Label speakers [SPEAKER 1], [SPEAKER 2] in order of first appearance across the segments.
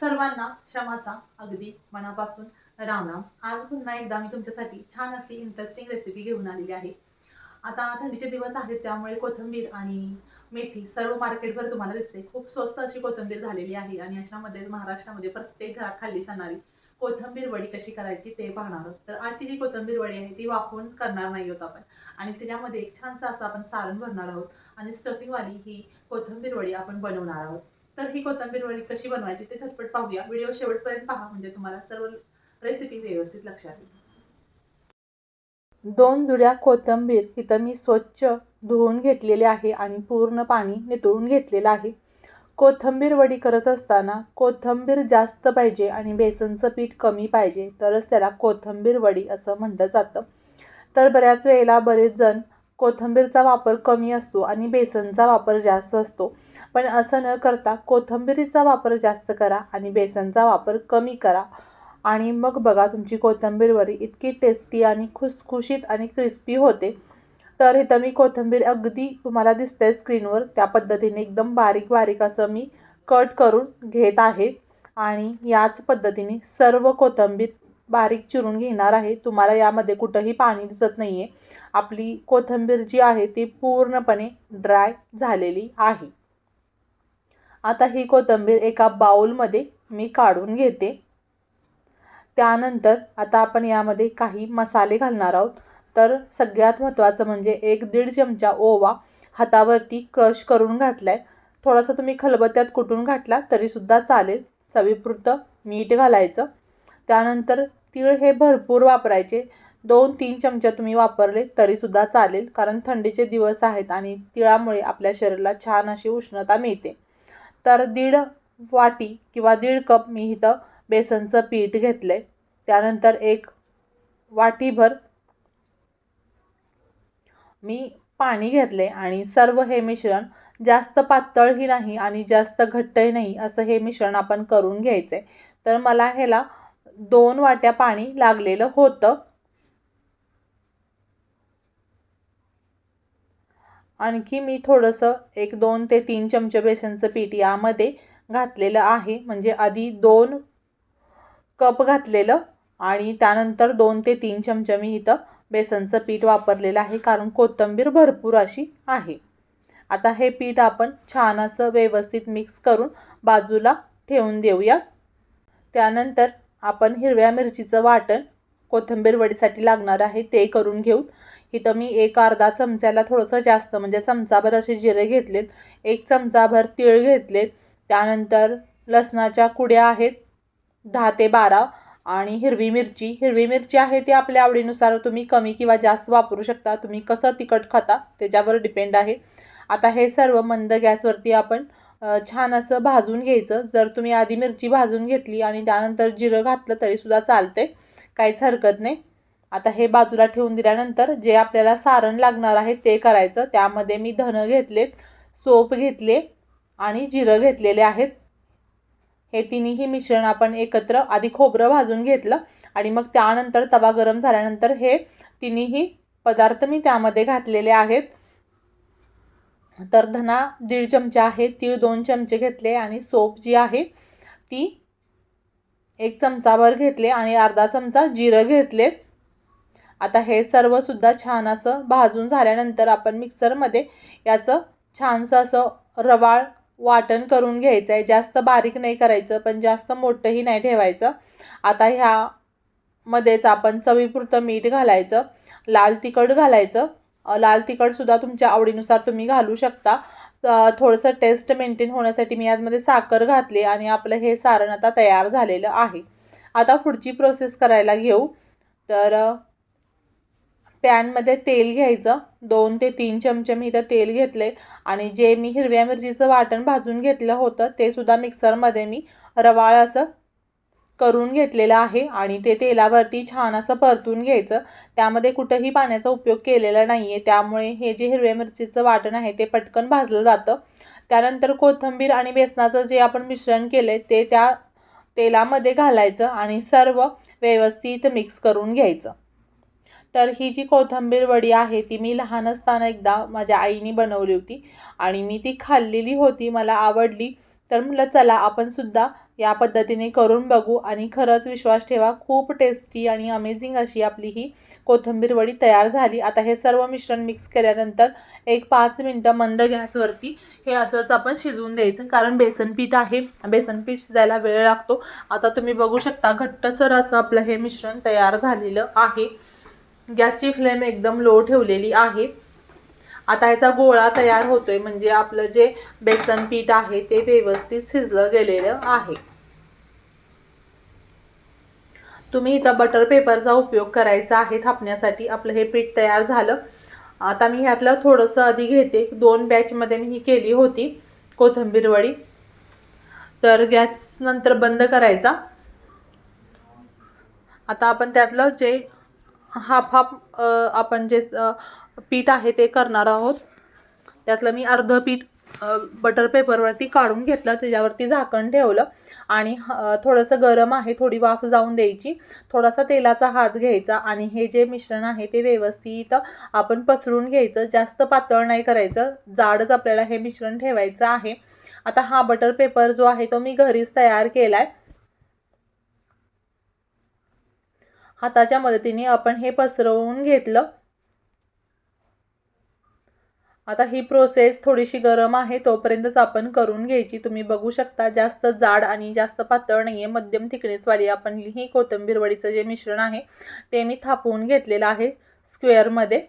[SPEAKER 1] सर्वांना क्षमाचा अगदी मनापासून रामराम. आज पुन्हा एकदा मी तुमच्यासाठी छान अशी इंटरेस्टिंग रेसिपी घेऊन आलेली आहे. आता थंडीचे दिवस आहेत त्यामुळे कोथिंबीर आणि मेथी सर्व मार्केटवर तुम्हाला दिसते. खूप स्वस्त अशी कोथिंबीर झालेली आहे आणि अशामध्ये महाराष्ट्रामध्ये प्रत्येक घरात खाल्ली जाणारी कोथंबीर वडी कशी करायची ते पाहणार आहोत. तर आजची जी कोथिंबीर वडी आहे ती वापरून करणार नाही आहोत आपण. आणि त्याच्यामध्ये एक छानसं असं आपण सारण भरणार आहोत. आणि स्टफिंगवाली ही कोथिंबीर वडी आपण बनवणार आहोत. तर ही कोथिंबीर वडी कशी बनवायची ते झटपट पाहूया. व्हिडिओ शेवटपर्यंत पहा म्हणजे तुम्हाला सर्व रेसिपी व्यवस्थित लक्षात येईल
[SPEAKER 2] दोन जुड्या कोथिंबीर इथं मी स्वच्छ धुवून घेतलेले आहे आणि पूर्ण पाणी नितळून घेतलेलं आहे. कोथिंबीर वडी करत असताना कोथिंबीर जास्त पाहिजे आणि बेसनचं पीठ कमी पाहिजे तरच त्याला कोथिंबीर वडी असं म्हटलं जातं. तर बऱ्याच वेळेला बरेच जण कोथिंबीरचा वापर कमी असतो आणि बेसनचा वापर जास्त असतो. पण असं न करता कोथिंबीरीचा वापर जास्त करा आणि बेसनचा वापर कमी करा. आणि मग बघा तुमची कोथिंबीरवरी इतकी टेस्टी आणि खुसखुशीत आणि क्रिस्पी होते. तर इथं मी कोथिंबीर अगदी तुम्हाला दिसतंय स्क्रीनवर त्या पद्धतीने एकदम बारीक बारीक असं मी कट करून घेत आहे. आणि याच पद्धतीने सर्व कोथंबीर बारीक चिरून घेणार आहे. तुम्हाला यामध्ये कुठंही पाणी दिसत नाही आहे आपली कोथिंबीर जी आहे ती पूर्णपणे ड्राय झालेली आहे. आता ही कोथिंबीर एका बाउलमध्ये मी काढून घेते. त्यानंतर आता आपण यामध्ये काही मसाले घालणार आहोत. तर सगळ्यात महत्त्वाचं म्हणजे एक दीड चमचा ओवा हातावरती क्रश करून घातला आहे थोडासा तुम्ही खलबत्त्यात कुटून घातला तरीसुद्धा चालेल. चवीपुरतं मीठ घालायचं. त्यानंतर तीळ हे भरपूर वापरायचे. दोन तीन चमचे तुम्ही वापरले तरीसुद्धा चालेल कारण थंडीचे दिवस आहेत आणि तिळामुळे आपल्या शरीराला छान अशी उष्णता मिळते. तर दीड वाटी किंवा दीड कप मी इथं बेसनचं पीठ घेतलं आहे त्यानंतर एक वाटीभर मी पाणी घेतले आणि सर्व हे मिश्रण जास्त पातळही नाही आणि जास्त घट्टही नाही असं हे मिश्रण आपण करून घ्यायचं आहे तर मला ह्याला दोन वाट्या पाणी लागलेलं होतं. आणखी मी थोडंसं एक दोन ते तीन चमचे बेसनचं पीठ यामध्ये घातलेलं आहे. म्हणजे आधी दोन कप घातलेलं आणि त्यानंतर दोन ते तीन चमचे मी इथं बेसनचं पीठ वापरलेलं आहे. कारण कोथिंबीर भरपूर अशी आहे. आता हे पीठ आपण छान असं व्यवस्थित मिक्स करून बाजूला ठेवून देऊया. त्यानंतर आपण हिरव्या मिरचीचं वाटण कोथिंबीर वडीसाठी लागणार आहे ते करून घेऊ इथं मी एक अर्धा चमच्याला थोडंसं जास्त म्हणजे चमचाभर असे जिरे घेतलेत एक चमचाभर तीळ घेतलेत. त्यानंतर लसणाच्या कुड्या आहेत दहा ते बारा. आणि हिरवी मिरची हिरवी मिरची आहे ती आपल्या आवडीनुसार तुम्ही कमी किंवा जास्त वापरू शकता. तुम्ही कसं तिखट खाता त्याच्यावर डिपेंड आहे. आता हे सर्व मंद गॅसवरती आपण छान असं भाजून घ्यायचं. जर तुम्ही आधी मिरची भाजून घेतली आणि त्यानंतर जिरं घातलं तरीसुद्धा चालते काहीच हरकत नाही. आता हे बाजूला ठेवून दिल्यानंतर जे आपल्याला सारण लागणार आहे ते करायचं. त्यामध्ये मी धनं घेतलेत सोप घेतले आणि जिरं घेतलेले आहेत. हे तिन्ही मिश्रण आपण एकत्र आधी खोबरं भाजून घेतलं आणि मग त्यानंतर तवा गरम झाल्यानंतर हे तिन्ही पदार्थ मी त्यामध्ये घातलेले आहेत. तर धना दीड चमचे आहे तीळ दोन चमचे घेतले आणि सोप जी आहे ती एक चमचाभर घेतले आणि अर्धा चमचा जिरं घेतले. आता हे सर्वसुद्धा छान असं भाजून झाल्यानंतर आपण मिक्सरमध्ये याचं छानसं असं रवाळ वाटण करून घ्यायचं आहे. जास्त बारीक नाही करायचं पण जास्त मोठंही नाही ठेवायचं. आता ह्यामध्येच आपण चवीपुरतं मीठ घालायचं लाल तिखट घालायचं लाल तिखटसुद्धा तुमच्या आवडीनुसार तुम्ही घालू शकता. थोडंसं टेस्ट मेंटेन होण्यासाठी मी यामध्ये साखर घातली आणि आपलं हे सारण आता तयार झालेलं आहे. आता पुढची प्रोसेस करायला घेऊ. तर पॅनमध्ये तेल घ्यायचं. दोन ते तीन चमचे मी इथं तेल घेतले आणि जे मी हिरव्या मिरचीचं वाटण भाजून घेतलं होतं ते सुद्धा मिक्सरमध्ये मी रवाळ असं करून घेतलेलं आहे आणि ते तेलावरती छान असं परतून घ्यायचं. त्यामध्ये कुठंही पाण्याचा उपयोग केलेला नाही आहे त्यामुळे हे जे हिरव्या मिरचीचं वाटण आहे ते पटकन भाजलं जातं. त्यानंतर कोथिंबीर आणि बेसनाचं जे आपण मिश्रण केलं आहे ते त्या तेलामध्ये घालायचं आणि सर्व व्यवस्थित मिक्स करून घ्यायचं. तर ही जी कोथिंबीर वडी आहे ती मी लहान असताना एकदा माझ्या आईने बनवली होती आणि मी ती खाल्लेली होती मला आवडली. तर म्हटलं चला आपण सुद्धा या पद्धतीने करून बघू आणि खरंच विश्वास ठेवा. खूप टेस्टी आणि अमेझिंग अशी आपली ही कोथिंबीर वडी तयार झाली. आता हे सर्व मिश्रण मिक्स केल्यानंतर एक पाच मिनटं मंद गॅसवरती हे असंच आपण शिजवून द्यायचं. कारण बेसन पीठ आहे. बेसन पीठ शिजायला वेळ लागतो. आता तुम्ही बघू शकता घट्टसर असं आपलं हे मिश्रण तयार झालेलं आहे. गॅसची फ्लेम एकदम लो ठेवलेली आहे. आता ह्याचा गोळा तयार होतोय. म्हणजे आपलं जे बेसन पीठ आहे ते व्यवस्थित शिजलं गेलेलं आहे. तुम्ही इथं बटर पेपरचा उपयोग करायचा आहे थापण्यासाठी आपलं हे पीठ तयार झालं. आता मी ह्यातलं थोडंसं आधी घेते. दोन बॅचमध्ये मी ही केली होती कोथिंबीर वडी. तर गॅस नंतर बंद करायचा. आता आपण त्यातलं जे हाफ हाफ आपण जे पीठ आहे ते करणार आहोत. त्यातलं मी अर्ध पीठ बटर पेपरवरती काढून घेतलं त्याच्यावरती झाकण ठेवलं आणि थोडंसं गरम आहे थोडी वाफ जाऊन द्यायची. थोडासा तेलाचा हात घ्यायचा आणि हे जे मिश्रण आहे ते व्यवस्थित आपण पसरून घ्यायचं. जास्त पातळ नाही करायचं. जाडच आपल्याला हे मिश्रण ठेवायचं आहे. आता हा बटर पेपर जो आहे तो मी घरीच तयार केला आहे हाताच्या मदतीने आपण हे पसरवून घेतलं. आता ही प्रोसेस थोडीशी गरम आहे तोपर्यंतच आपण करून घ्यायची. तुम्ही बघू शकता जास्त जाड आणि जास्त पातळ नाही आहे मध्यम थिकनेसवाली आपण ही कोथिंबीर वडीचं जे मिश्रण आहे ते मी थापवून घेतलेलं आहे स्क्वेअरमध्ये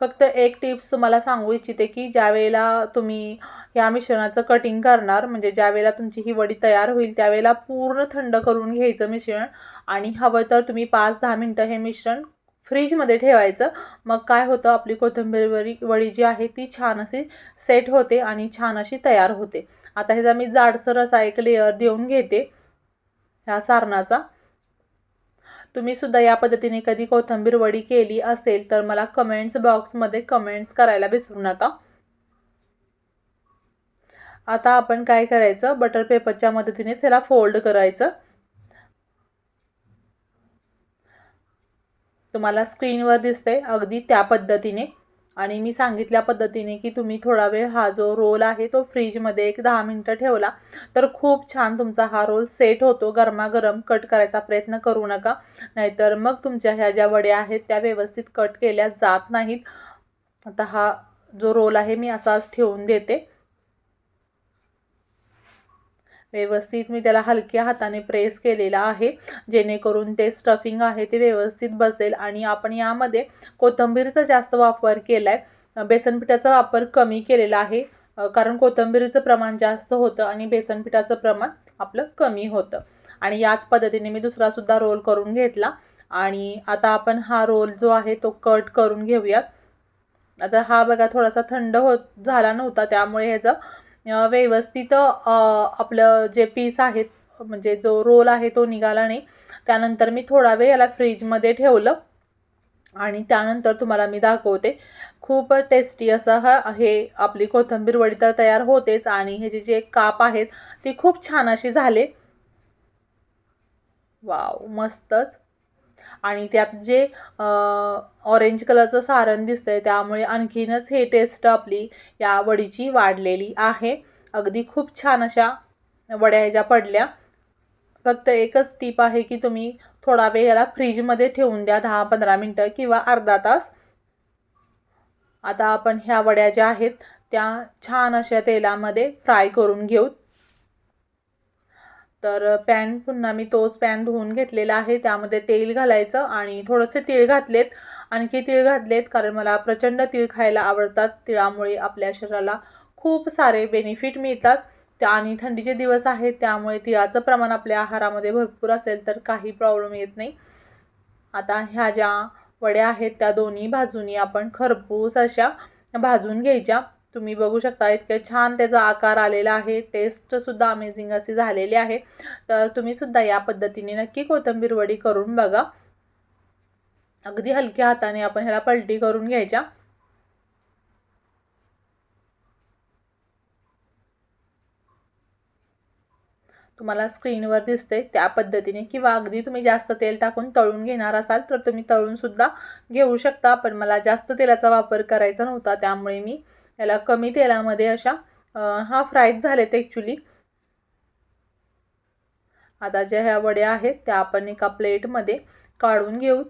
[SPEAKER 2] फक्त एक टिप्स तुम्हाला सांगू इच्छिते की ज्या वेळेला तुम्ही ह्या मिश्रणाचं कटिंग करणार म्हणजे ज्या वेळेला तुमची ही वडी तयार होईल त्यावेळेला पूर्ण थंड करून घ्यायचं मिश्रण. आणि हवं तर तुम्ही पाच दहा मिनटं हे मिश्रण फ्रीजमध्ये ठेवायचं. मग काय होतं आपली कोथिंबीर वडी वडी जी आहे ती छान अशी सेट होते आणि छान अशी तयार होते. आता ह्याचा मी जाडसर असा एक लेअर देऊन घेते ह्या सारणाचा. तुम्ही सुद्धा या पद्धतीने कधी कोथिंबीर वडी केली असेल तर मला कमेंट्स बॉक्समध्ये कमेंट्स करायला विसरू नका. आता आपण काय करायचं बटर पेपरच्या मदतीने त्याला फोल्ड करायचं. तुम्हाला स्क्रीनवर दिसते अगदी त्या पद्धतीने. आणि मी सांगितल्या पद्धतीने की तुम्ही थोडा वेळ हा जो रोल आहे तो फ्रीजमध्ये एक दहा मिनटं ठेवला. तर खूप छान तुमचा हा रोल सेट होतो. गरमागरम कट करायचा प्रयत्न करू नका. नाहीतर मग तुमच्या ह्या ज्या वड्या आहेत त्या व्यवस्थित कट केल्या जात नाहीत. आता हा जो रोल आहे मी असाच ठेवून देते. व्यवस्थित मी त्याला हलक्या हाताने प्रेस केलेला आहे जेणेकरून ते स्टफिंग आहे ते व्यवस्थित बसेल. आणि आपण यामध्ये कोथिंबीरचा जास्त वापर केला आहे बेसन पिठाचा वापर कमी केलेला आहे कारण कोथिंबीरीचं प्रमाण जास्त होतं आणि बेसन पिठाचं प्रमाण आपलं कमी होतं. आणि याच पद्धतीने मी दुसरासुद्धा रोल करून घेतला. आणि आता आपण हा रोल जो आहे तो कट करून घेऊयात. आता हा बघा थोडासा थंड होत झाला नव्हता त्यामुळे ह्याचं व्यवस्थित आपलं जे पीस आहेत म्हणजे जो रोल आहे तो निघाला नाही. त्यानंतर मी थोडा वेळ याला फ्रीजमध्ये ठेवलं आणि त्यानंतर तुम्हाला मी दाखवते. खूप टेस्टी असं हा हे आपली कोथिंबीर वडी तर तयार होतेच आणि ह्याचे जे काप आहेत ते खूप छान असे झाले. वाव मस्तच. आणि त्यात जे ऑरेंज कलरचं सारण दिसतं आहे त्यामुळे आणखीनच हे टेस्ट आपली या वडीची वाढलेली आहे. अगदी खूप छान अशा वड्या ह्याच्या पडल्या. फक्त एकच टीप आहे की तुम्ही थोडा वेळ याला फ्रीजमध्ये ठेवून द्या दहा पंधरा मिनटं किंवा अर्धा तास. आता आपण ह्या वड्या ज्या आहेत त्या छान अशा तेलामध्ये फ्राय करून घेऊ तर पॅन पुन्हा मी तोच पॅन धुवून घेतलेला आहे. त्यामध्ये तेल घालायचं आणि थोडंसे तीळ घातलेत. आणखी तीळ घातलेत कारण मला प्रचंड तीळ खायला आवडतात. तिळामुळे आपल्या शरीराला खूप सारे बेनिफिट मिळतात. त्या आणि थंडीचे दिवस आहेत त्यामुळे तिळाचं प्रमाण आपल्या आहारामध्ये भरपूर असेल तर काही प्रॉब्लेम येत नाही. आता ह्या ज्या वड्या आहेत त्या दोन्ही बाजूनी आपण खरपूस अशा भाजून घ्यायच्या. तुम्ही बघू शकता इतके छान त्याचा आकार आलेला आहे. टेस्टसुद्धा अमेझिंग अशी झालेली आहे. तर तुम्ही सुद्धा या पद्धतीने नक्की कोथिंबीर वडी करून बघा. अगदी हलक्या हाताने आपण ह्याला पलटी करून घ्यायच्या. तुम्हाला स्क्रीनवर दिसते त्या पद्धतीने किंवा अगदी तुम्ही जास्त तेल टाकून तळून घेणार असाल तर तुम्ही तळून सुद्धा घेऊ शकता. पण मला जास्त तेलाचा वापर करायचा नव्हता त्यामुळे मी याला कमी तेलामध्ये अशा हा फ्रायच झालेत ॲक्च्युली आता ज्या ह्या वड्या आहेत त्या आपण एका प्लेटमध्ये काढून घेऊत.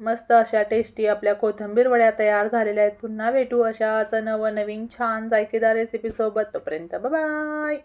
[SPEAKER 2] मस्त अशा टेस्टी आपल्या कोथिंबीर वड्या तयार झालेल्या आहेत. पुन्हा भेटू अशाच नवनवीन छान जायकेदार रेसिपीसोबत तोपर्यंत बाय